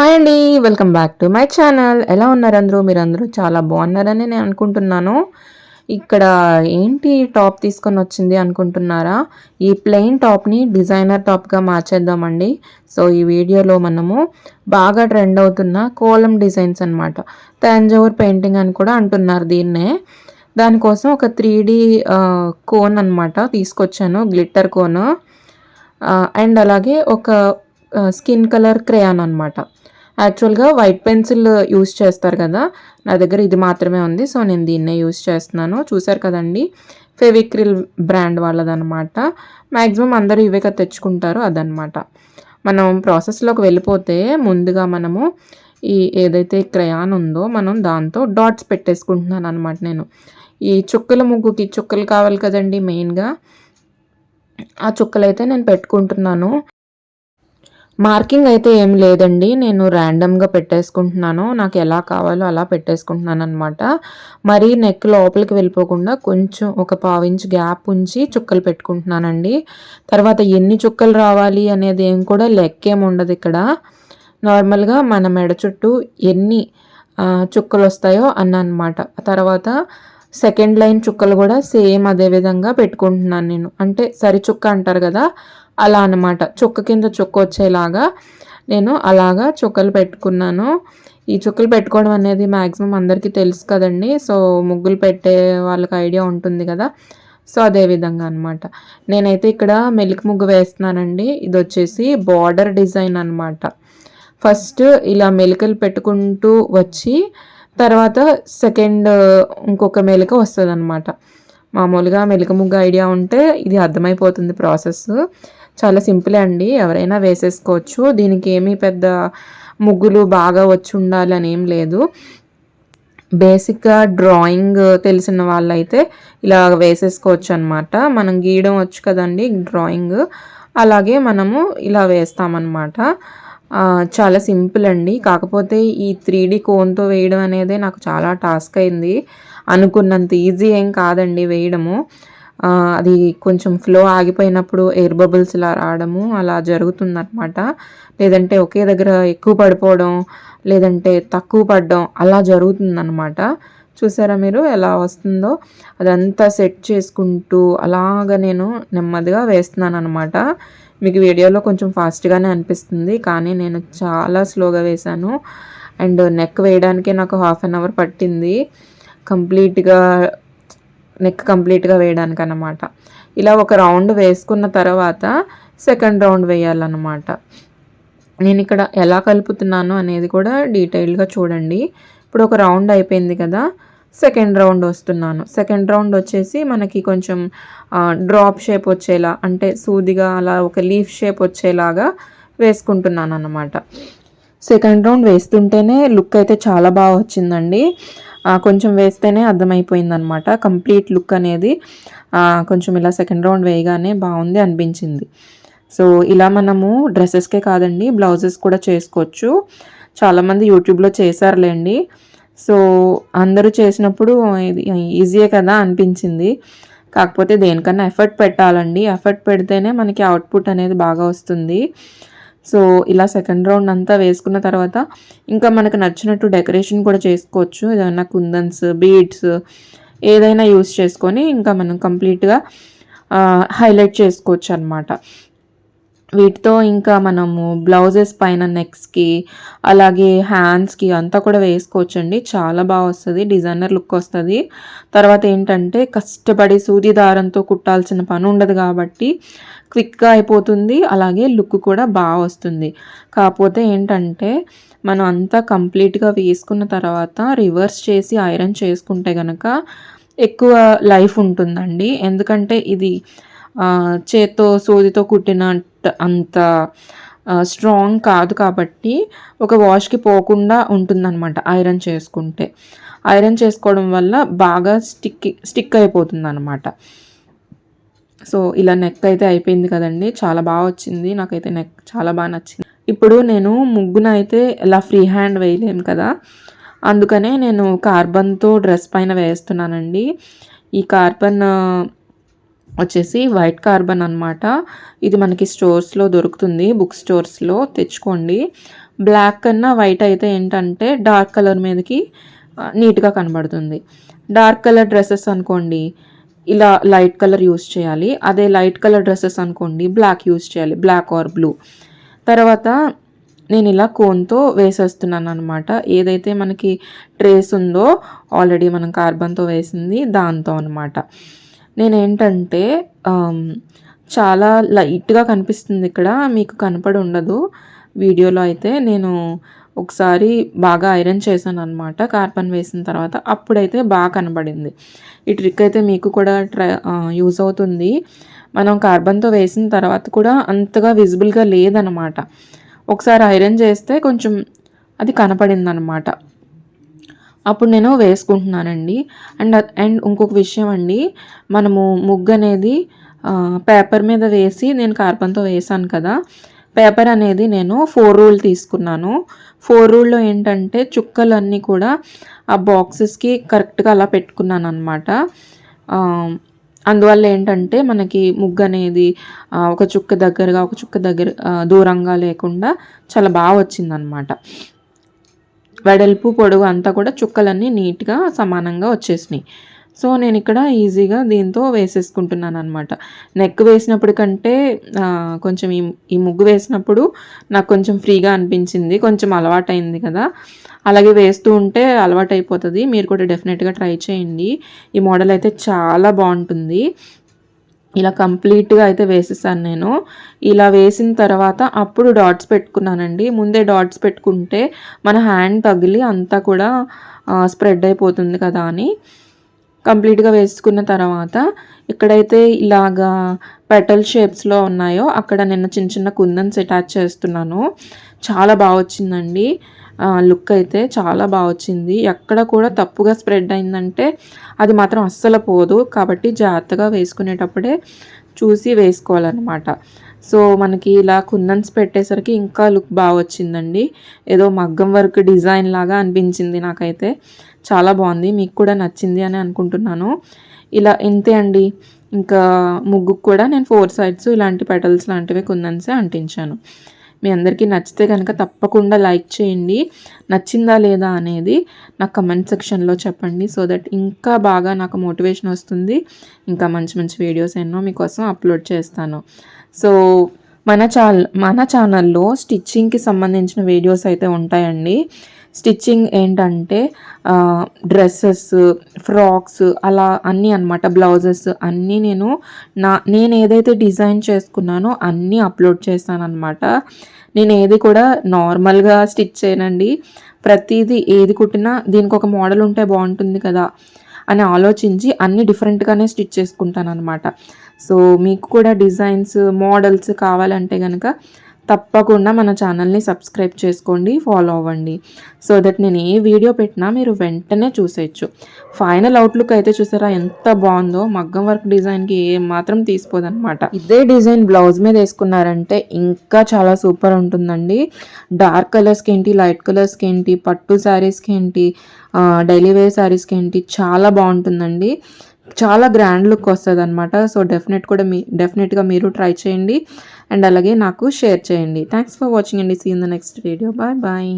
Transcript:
Hi అండి welcome back to my channel. ఎలా ఉన్నారు అందరూ? మీరు అందరూ చాలా బాగున్నారని నేను అనుకుంటున్నాను. ఇక్కడ ఏంటి టాప్ తీసుకొని వచ్చింది అనుకుంటున్నారా? ఈ ప్లెయిన్ టాప్ని డిజైనర్ టాప్గా మార్చేద్దామండి. సో ఈ వీడియోలో మనము బాగా ట్రెండ్ అవుతున్న కోలం డిజైన్స్ అనమాట తంజావూర్ పెయింటింగ్ అని కూడా అంటున్నారు దీన్నే. దానికోసం ఒక త్రీ కోన్ అనమాట తీసుకొచ్చాను గ్లిట్టర్ కోన్. అండ్ అలాగే ఒక స్కిన్ కలర్ క్రేయాన్ అనమాట యాక్చువల్గా వైట్ పెన్సిల్ యూస్ చేస్తారు కదా నా దగ్గర ఇది మాత్రమే ఉంది సో నేను దీన్నే యూస్ చేస్తున్నాను. చూసారు కదండి ఫెవిక్రిల్ బ్రాండ్ వాళ్ళదనమాట మ్యాక్సిమం అందరూ ఇవే కదా తెచ్చుకుంటారు అదనమాట మనం ప్రాసెస్లోకి వెళ్ళిపోతే ముందుగా మనము ఈ ఏదైతే క్రయాన్ ఉందో మనం దాంతో డాట్స్ పెట్టేసుకుంటున్నాను అనమాట నేను. ఈ చుక్కల ముగ్గుకి చుక్కలు కావాలి కదండి మెయిన్గా ఆ చుక్కలు అయితే నేను పెట్టుకుంటున్నాను. మార్కింగ్ అయితే ఏం లేదండి. నేను ర్యాండమ్గా పెట్టేసుకుంటున్నాను. నాకు ఎలా కావాలో అలా పెట్టేసుకుంటున్నాను అనమాట మరీ నెక్ లోపలికి వెళ్ళిపోకుండా కొంచెం ఒక పావించ్ గ్యాప్ ఉంచి చుక్కలు పెట్టుకుంటున్నానండి. తర్వాత ఎన్ని చుక్కలు రావాలి అనేది ఏం కూడా లెక్కేం ఉండదు ఇక్కడ. నార్మల్గా మన మెడ చుట్టూ ఎన్ని చుక్కలు వస్తాయో అన్న అనమాట తర్వాత సెకండ్ లైన్ చుక్కలు కూడా సేమ్ అదే విధంగా పెట్టుకుంటున్నాను నేను. అంటే సరి చుక్క అంటారు కదా అలా అనమాట చుక్క కింద చుక్క వచ్చేలాగా నేను అలాగా చుక్కలు పెట్టుకున్నాను. ఈ చుక్కలు పెట్టుకోవడం అనేది మ్యాక్సిమం అందరికీ తెలుసు కదండి. సో ముగ్గులు పెట్టే వాళ్ళకి ఐడియా ఉంటుంది కదా. సో అదే విధంగా అనమాట నేనైతే ఇక్కడ మెలిక ముగ్గు వేస్తున్నానండి. ఇది వచ్చేసి బార్డర్ డిజైన్ అనమాట ఫస్ట్ ఇలా మెలికలు పెట్టుకుంటూ వచ్చి తర్వాత సెకండ్ uh, ఇంకొక మెలిక వస్తుంది అనమాట మామూలుగా మెలిక ముగ్గు ఐడియా ఉంటే ఇది అర్థమైపోతుంది ప్రాసెస్ చాలా సింపుల్ అండి. ఎవరైనా వేసేసుకోవచ్చు. దీనికి ఏమీ పెద్ద ముగ్గులు బాగా వచ్చి ఉండాలని ఏం లేదు. బేసిక్గా డ్రాయింగ్ తెలిసిన వాళ్ళైతే ఇలా వేసేసుకోవచ్చు అనమాట మనం గీయడం వచ్చు కదండి డ్రాయింగ్ అలాగే మనము ఇలా వేస్తామన్నమాట. చాలా సింపుల్ అండి. కాకపోతే ఈ త్రీ డీ కోన్తో వేయడం అనేది నాకు చాలా టాస్క్ అయింది. అనుకున్నంత ఈజీ ఏం కాదండి వేయడము. అది కొంచెం ఫ్లో ఆగిపోయినప్పుడు ఎయిర్ బబుల్స్ ఇలా రావడము అలా జరుగుతుందనమాట లేదంటే ఒకే దగ్గర ఎక్కువ పడిపోవడం లేదంటే తక్కువ పడడం అలా జరుగుతుందనమాట చూసారా మీరు ఎలా వస్తుందో? అదంతా సెట్ చేసుకుంటూ అలాగ నేను నెమ్మదిగా వేస్తున్నాను అనమాట మీకు వీడియోలో కొంచెం ఫాస్ట్గానే అనిపిస్తుంది. కానీ నేను చాలా స్లోగా వేశాను. అండ్ నెక్ వేయడానికే నాకు హాఫ్ అన్ అవర్ పట్టింది. కంప్లీట్గా నెక్ కంప్లీట్గా వేయడానికి అనమాట ఇలా ఒక రౌండ్ వేసుకున్న తర్వాత సెకండ్ రౌండ్ వేయాలన్నమాట. నేను ఇక్కడ ఎలా కలుపుతున్నాను అనేది కూడా డీటెయిల్గా చూడండి. ఇప్పుడు ఒక రౌండ్ అయిపోయింది కదా. సెకండ్ రౌండ్ వస్తున్నాను. సెకండ్ రౌండ్ వచ్చేసి మనకి కొంచెం డ్రాప్ షేప్ వచ్చేలా అంటే సూదిగా అలా ఒక లీఫ్ షేప్ వచ్చేలాగా వేసుకుంటున్నాను అన్నమాట సెకండ్ రౌండ్ వేస్తుంటేనే లుక్ అయితే చాలా బాగా వచ్చిందండి. కొంచెం వేస్తేనే అర్థమైపోయింది అనమాట కంప్లీట్ లుక్ అనేది కొంచెం ఇలా సెకండ్ రౌండ్ వేయగానే బాగుంది అనిపించింది. సో ఇలా మనము డ్రెస్సెస్కే కాదండి బ్లౌజెస్ కూడా చేసుకోవచ్చు. చాలామంది యూట్యూబ్లో చేశారులేండి. సో అందరూ చేసినప్పుడు ఇది ఈజీయే కదా అనిపించింది. కాకపోతే దేనికన్నా ఎఫర్ట్ పెట్టాలండి. ఎఫర్ట్ పెడితేనే మనకి అవుట్పుట్ అనేది బాగా వస్తుంది. సో ఇలా సెకండ్ రౌండ్ అంతా వేసుకున్న తర్వాత ఇంకా మనకు నచ్చినట్టు డెకరేషన్ కూడా చేసుకోవచ్చు. ఏదైనా కుందన్స్ బీడ్స్ ఏదైనా యూస్ చేసుకొని ఇంకా మనం కంప్లీట్గా హైలైట్ చేసుకోవచ్చు అనమాట వీటితో ఇంకా మనము బ్లౌజెస్ పైన నెక్స్కి అలాగే హ్యాండ్స్కి అంతా కూడా వేసుకోవచ్చండి. చాలా బాగా వస్తుంది డిజైనర్ లుక్ వస్తుంది. తర్వాత ఏంటంటే కష్టపడి సూది దారంతో కుట్టాల్సిన పని ఉండదు కాబట్టి క్విక్గా అయిపోతుంది అలాగే లుక్ కూడా బాగా వస్తుంది. కాకపోతే ఏంటంటే మనం అంతా కంప్లీట్గా వేసుకున్న తర్వాత రివర్స్ చేసి ఐరన్ చేసుకుంటే కనుక ఎక్కువ లైఫ్ ఉంటుందండి. ఎందుకంటే ఇది చేత్తో సూదితో కుట్టిన అంత స్ట్రాంగ్ కాదు కాబట్టి ఒక వాష్కి పోకుండా ఉంటుందన్నమాట ఐరన్ చేసుకుంటే. ఐరన్ చేసుకోవడం వల్ల బాగా స్టిక్ స్టిక్ అయిపోతుంది అనమాట సో ఇలా నెక్ అయితే అయిపోయింది కదండి. చాలా బాగా వచ్చింది. నాకైతే నెక్ చాలా బాగా నచ్చింది. ఇప్పుడు నేను ముగ్గున అయితే ఇలా ఫ్రీ హ్యాండ్ వేయలేము కదా. అందుకనే నేను కార్బన్తో డ్రెస్ పైన వేస్తున్నానండి. ఈ కార్బన్ వచ్చేసి వైట్ కార్బన్ అనమాట ఇది మనకి స్టోర్స్లో దొరుకుతుంది. బుక్ స్టోర్స్లో తెచ్చుకోండి. బ్లాక్ కన్నా వైట్ అయితే ఏంటంటే డార్క్ కలర్ మీదకి నీట్గా కనబడుతుంది. డార్క్ కలర్ డ్రెస్సెస్ అనుకోండి ఇలా లైట్ కలర్ యూస్ చేయాలి. అదే లైట్ కలర్ డ్రెస్సెస్ అనుకోండి బ్లాక్ యూస్ చేయాలి. Black or blue. తర్వాత నేను ఇలా కోన్తో వేసేస్తున్నాను అనమాట ఏదైతే మనకి ట్రేస్ ఉందో ఆల్రెడీ మనం కార్బన్తో వేసింది దాంతో అనమాట నేనేంటంటే చాలా లైట్గా కనిపిస్తుంది ఇక్కడ. మీకు కనపడి ఉండదు. వీడియోలో అయితే నేను ఒకసారి బాగా ఐరన్ చేశాను అనమాట కార్బన్ వేసిన తర్వాత అప్పుడైతే బాగా కనబడింది. ఈ ట్రిక్ అయితే మీకు కూడా ట్రై యూజ్ అవుతుంది. మనం కార్బన్తో వేసిన తర్వాత కూడా అంతగా విజిబుల్గా లేదనమాట ఒకసారి ఐరన్ చేస్తే కొంచెం అది కనపడింది అనమాట అప్పుడు నేను వేసుకుంటున్నానండి. అండ్ అండ్ ఇంకొక విషయం అండి మనము ముగ్గు అనేది పేపర్ మీద వేసి నేను కార్బన్తో వేసాను కదా పేపర్ అనేది నేను ఫోర్ రూల్ తీసుకున్నాను. ఫోర్ రూల్లో ఏంటంటే చుక్కలన్నీ కూడా ఆ బాక్సెస్కి కరెక్ట్గా అలా పెట్టుకున్నాను అనమాట అందువల్ల ఏంటంటే మనకి ముగ్గు అనేది ఒక చుక్క దగ్గరగా ఒక చుక్క దగ్గర దూరంగా లేకుండా చాలా బాగా వచ్చిందనమాట వెడల్పు పొడవు అంతా కూడా చుక్కలన్నీ నీట్గా సమానంగా వచ్చేసినాయి. సో నేను ఇక్కడ ఈజీగా దీంతో వేసేసుకుంటున్నాను అనమాట నెక్ వేసినప్పుడు కంటే కొంచెం ఈ ఈ ముగ్గు వేసినప్పుడు నాకు కొంచెం ఫ్రీగా అనిపించింది. కొంచెం అలవాటైంది కదా. అలాగే వేస్తూ ఉంటే అలవాటు అయిపోతుంది మీరు కూడా డెఫినెట్గా ట్రై చేయండి. ఈ మోడల్ అయితే చాలా బాగుంటుంది. ఇలా కంప్లీట్గా అయితే వేసేసాను నేను. ఇలా వేసిన తర్వాత అప్పుడు డాట్స్ పెట్టుకున్నానండి. ముందే డాట్స్ పెట్టుకుంటే మన హ్యాండ్ తగిలి అంతా కూడా స్ప్రెడ్ అయిపోతుంది కదా అని. కంప్లీట్గా వేసుకున్న తర్వాత ఎక్కడైతే ఇలాగా పెటల్ షేప్స్లో ఉన్నాయో అక్కడ నేను చిన్న చిన్న కుందన్స్ అటాచ్ చేస్తున్నాను. చాలా బాగా వచ్చిందండి. లుక్ అయితే చాలా బాగా వచ్చింది. ఎక్కడ కూడా తప్పుగా స్ప్రెడ్ అయిందంటే అది మాత్రం అస్సలు పోదు. కాబట్టి జాగ్రత్తగా వేసుకునేటప్పుడే చూసి వేసుకోవాలన్నమాట. సో మనకి ఇలా కుందన్స్ పెట్టేసరికి ఇంకా లుక్ బాగా వచ్చిందండి. ఏదో మగ్గం వర్క్ డిజైన్ లాగా అనిపించింది నాకైతే. చాలా బాగుంది. మీకు కూడా నచ్చింది అని అనుకుంటున్నాను. ఇలా ఇంతే అండి. ఇంకా ముగ్గుకు కూడా నేను ఫోర్ సైడ్స్ ఇలాంటి పెటల్స్ లాంటివి కుందన్సే అంటించాను. మీ అందరికీ నచ్చితే కనుక తప్పకుండా లైక్ చేయండి. నచ్చిందా లేదా అనేది నాకు కమెంట్ సెక్షన్లో చెప్పండి. సో దట్ ఇంకా బాగా నాకు మోటివేషన్ వస్తుంది. ఇంకా మంచి మంచి వీడియోస్ ఎన్నో మీకోసం అప్లోడ్ చేస్తాను. సో మన ఛానల్ మన ఛానల్లో స్టిచ్చింగ్కి సంబంధించిన వీడియోస్ అయితే ఉంటాయండి. స్టిచ్చింగ్ ఏంటంటే డ్రెస్సెస్ ఫ్రాక్స్ అలా అన్నీ అనమాట బ్లౌజెస్ అన్నీ నేను నా నేను ఏదైతే డిజైన్ చేసుకున్నానో అన్నీ అప్లోడ్ చేస్తాను అనమాట నేను ఏది కూడా నార్మల్గా స్టిచ్ చేయనండి. ప్రతిదీ ఏది కుట్టినా దీనికి ఒక మోడల్ ఉంటే బాగుంటుంది కదా అని ఆలోచించి అన్ని డిఫరెంట్గానే స్టిచ్ చేసుకుంటాను అనమాట సో మీకు కూడా డిజైన్స్ మోడల్స్ కావాలంటే కనుక తప్పకుండా మన ఛానల్ని సబ్స్క్రైబ్ చేసుకోండి ఫాలో అవ్వండి. సో దట్ నేను ఏ వీడియో పెట్టినా మీరు వెంటనే చూసేయచ్చు. ఫైనల్ అవుట్లుక్ అయితే చూసారా ఎంత బాగుందో. మగ్గం వర్క్ డిజైన్కి ఏ మాత్రం తీసిపోదనమాట ఇదే డిజైన్ బ్లౌజ్ మీద వేసుకున్నారంటే ఇంకా చాలా సూపర్ ఉంటుందండి. డార్క్ కలర్స్కి ఏంటి లైట్ కలర్స్కి ఏంటి పట్టు శారీస్కి ఏంటి డైలీ వేర్ శారీస్కి ఏంటి చాలా బాగుంటుందండి. చాలా గ్రాండ్ లుక్ వస్తుంది అనమాట సో డెఫినెట్ కూడా మీ డెఫినెట్గా మీరు ట్రై చేయండి. అండ్ అలాగే నాకు షేర్ చేయండి. థ్యాంక్స్ ఫర్ వాచింగ్ అండి see in the next video bye bye